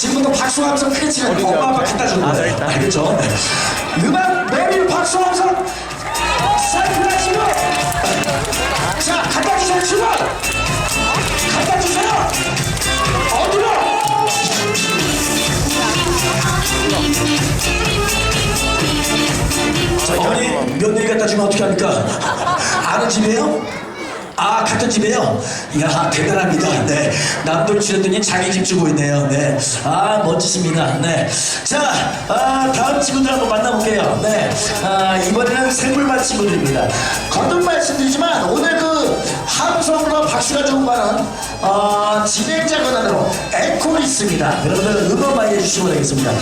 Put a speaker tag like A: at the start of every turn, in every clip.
A: 지금부터 박수하면서 크게 치면 엄마 아빠 갖다 주는 거예요. 알겠죠? 네. 음악 매일 박수하면서 사이클하시고 자 갖다 주세요 출발 갖다 주세요 어디로 자 어머니 며느리 갖다 주면 어떻게 합니까 아는 집이에요? 아 같은 집이에요? 이야 대단합니다. 네. 남들 주셨더니 자기 집 주고 있네요. 네 아 멋지십니다. 네 자 아, 다음 친구들 한번 만나볼게요. 네. 아, 이번에는 생물반 친구들입니다. 거듭 말씀드리지만 오늘 그 함성과 박수가 좋은 반은 어, 진행자 권한으로 에코를 있습니다. 여러분들 응원 많이 해주시면 되겠습니다.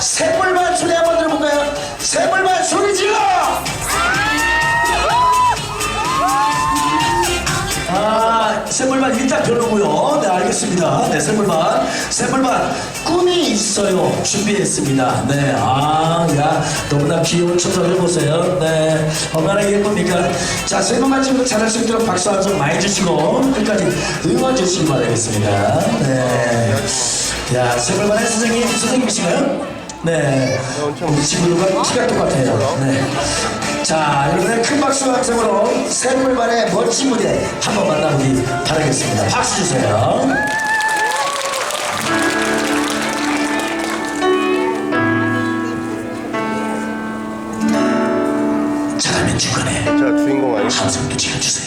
A: 생물반 소리 한번 들어볼까요? 생물반 소리 질러! 샘물반 일단 별로고요. 네, 알겠습니다. 네, 샘물반. 샘물반 꿈이 있어요. 준비했습니다. 네, 아, 야, 너무나 귀여운 춤을 해보세요. 네, 얼마나 예쁩니까? 자, 샘물반 친구 잘할 수 있도록 박수 한손 많이 주시고 끝까지 응원 주시기 바라겠습니다. 네, 야, 샘물반의 선생님, 선생님이신가요? 네, 우리 친구들과 키가 똑같아요. 네. 자, 여러분의 큰 박수 함성으로 샘물반의 멋진 무대 한번 만나보기 바라겠습니다. 박수 주세요. 잘하면 중간에
B: 자 주인공 아니
A: 함성도 지어주세요.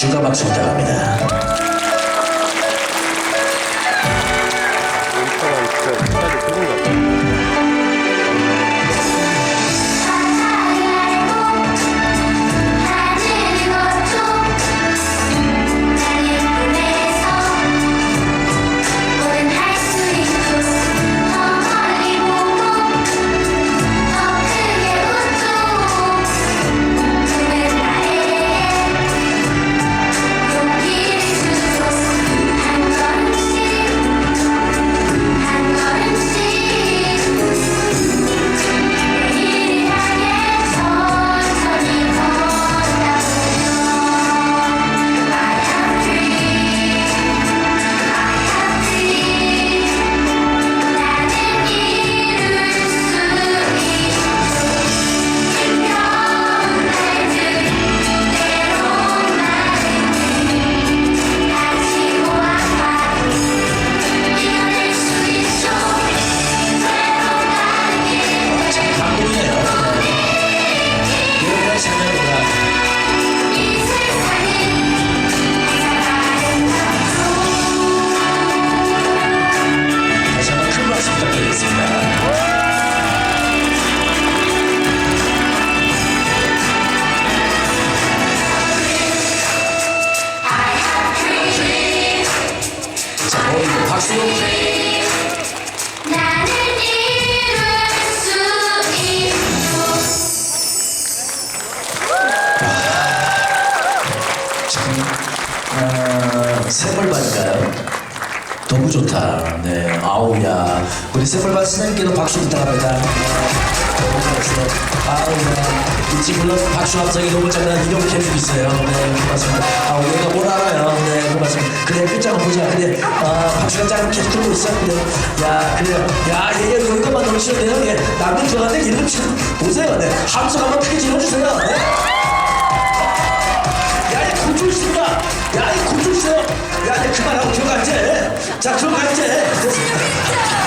A: 중간 박수 부탁합니다. 어, 샘물반인가요? 너무 좋다. 네, 아우야. 우리 샘물반 선생님께도 박수 부탁합니다.
C: 좋았어요. 아우, 네. 이 친구는 박수 함성이 너무 장난 이렇게 해주고 있어요. 네, 고맙습니다. 아, 우리가 뭘 알아요. 네, 고맙습니다. 그래, 끝장을 보자. 그래, 아, 박수가 짱 계속 들고 있어. 그래, 야, 그래요. 야, 얘 여기까만 넘치는데요. 예, 남들 들어갔는데 얘는 지금 보세요. 네, 함성 한번 크게 질러주세요. 네. 야, 이 있습니다. 야, 이 있어요. 야, 그만하고 들어가, 이제. 자, 들어가, 이제.